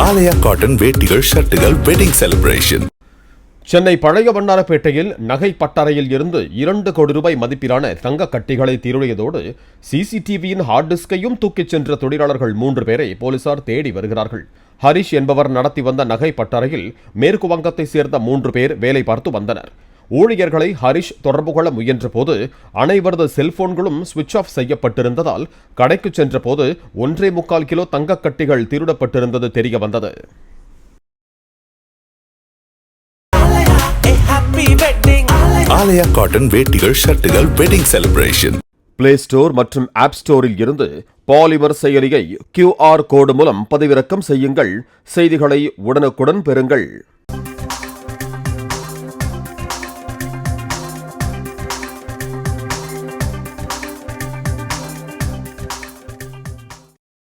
ஆலயா cotton வேட்டிகள் ஷர்ட்டுகள் wedding celebration Chennai பழைய வண்ணாரப்பேட்டையில் நகை பட்டறையில் இருந்து இரண்டு கோடி ரூபாய் மதிப்பிலான தங்க கட்டிகளை திருடியதோடு சிசிடிவியின் ஹார்ட் டிஸ்கையும் தூக்கிச் சென்ற தொழிலாளர்கள் மூன்று பேரை போலீசார் தேடி வருகிறார்கள். ஹரிஷ் என்பவர் நடத்தி வந்த நகை பட்டறையில் மேற்கு வங்கத்தை சேர்ந்த மூன்று பேர் வேலை பார்த்து வந்தனர். ஊழியர்களை ஹரிஷ் தொடர்பு கொள்ள முயன்றபோது அனைவரது செல்போன்களும் சுவிட்ச் ஆஃப் செய்யப்பட்டிருந்ததால் கடைக்கு சென்றபோது ஒன்றே முக்கால் கிலோ தங்கக் கட்டிகள் திருடப்பட்டிருந்தது தெரிய வந்தது. ஆலயா காட்டன் வேட்டிகள் ஷர்ட்டுகள் வெட்டிங் செலிப்ரேஷன். பிளே ஸ்டோர் மற்றும் ஆப் ஸ்டோரில் இருந்து பாலிமர் செயலியை கியூஆர் கோடு மூலம் பதிவிறக்கம் செய்யுங்கள். செய்திகளை உடனுக்குடன் பெறுங்கள்.